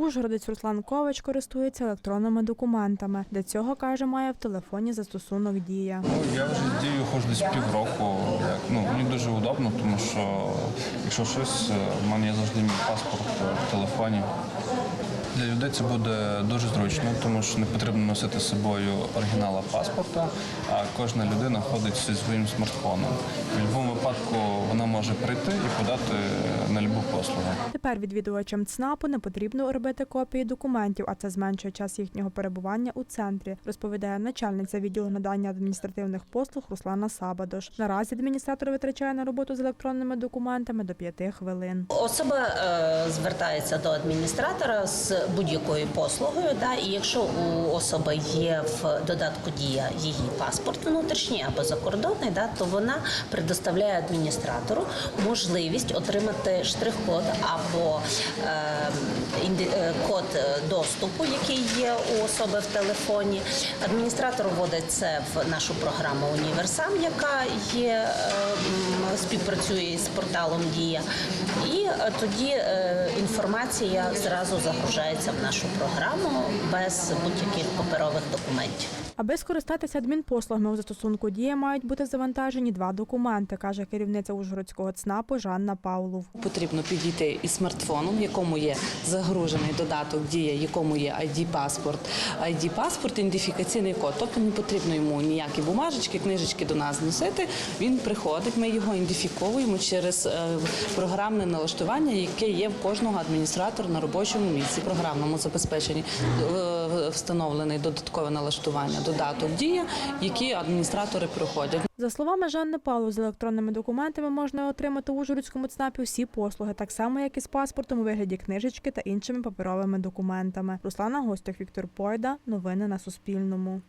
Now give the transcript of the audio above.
Ужгородець Руслан Ковач користується електронними документами. Для цього каже, має в телефоні застосунок Дія. Ну, я вже з дією ходжу десь півроку. Ну, мені дуже удобно, тому що якщо щось, е, в мене є завжди мій паспорт в телефоні. Для людей це буде дуже зручно, тому що не потрібно носити з собою оригінала паспорта, а кожна людина ходить зі своїм смартфоном. Випадку вона може прийти і подати на любу послугу. Тепер відвідувачам ЦНАПу не потрібно робити копії документів, а це зменшує час їхнього перебування у центрі, розповідає начальниця відділу надання адміністративних послуг Руслана Сабадош. Наразі адміністратор витрачає на роботу з електронними документами до п'яти хвилин. Особа е, звертається до адміністратора з будь-якою послугою. Да, і якщо у особи є в додатку дія її паспорт внутрішній або закордонний, да, то вона предоставляє адміністратору можливість отримати штрих-код або е, інди- е, код е, доступу, який є у особи в телефоні. Адміністратор вводить це в нашу програму Універсам, яка є е, співпрацює з порталом Дія. І е, тоді е, інформація зразу загружається в нашу програму без будь-яких паперових документів. Аби скористатися адмінпослугами у застосунку Дія мають бути завантажені два документи, каже керівниця Ужгородського ЦНАПу Жанна Павлов. Потрібно підійти із смартфоном, в якому є загружений додаток дія, якому є ID-паспорт. ID-паспорт – ідентифікаційний код. Тобто не потрібно йому ніякі бумажечки, книжечки до нас носити. Він приходить, ми його ідентифіковуємо через е, програмне налаштування, яке є в кожного адміністратора на робочому місці. Програмному забезпеченні е, встановлений додаткове налаштування, додаток дія, які адміністратори проходять. За словами Жанни Палу з електронними документами можна отримати у Журицькому ЦНАПі всі послуги, так само як і з паспортом у вигляді книжечки та іншими паперовими документами. Руслана Гостях, Віктор Пойда. Новини на Суспільному.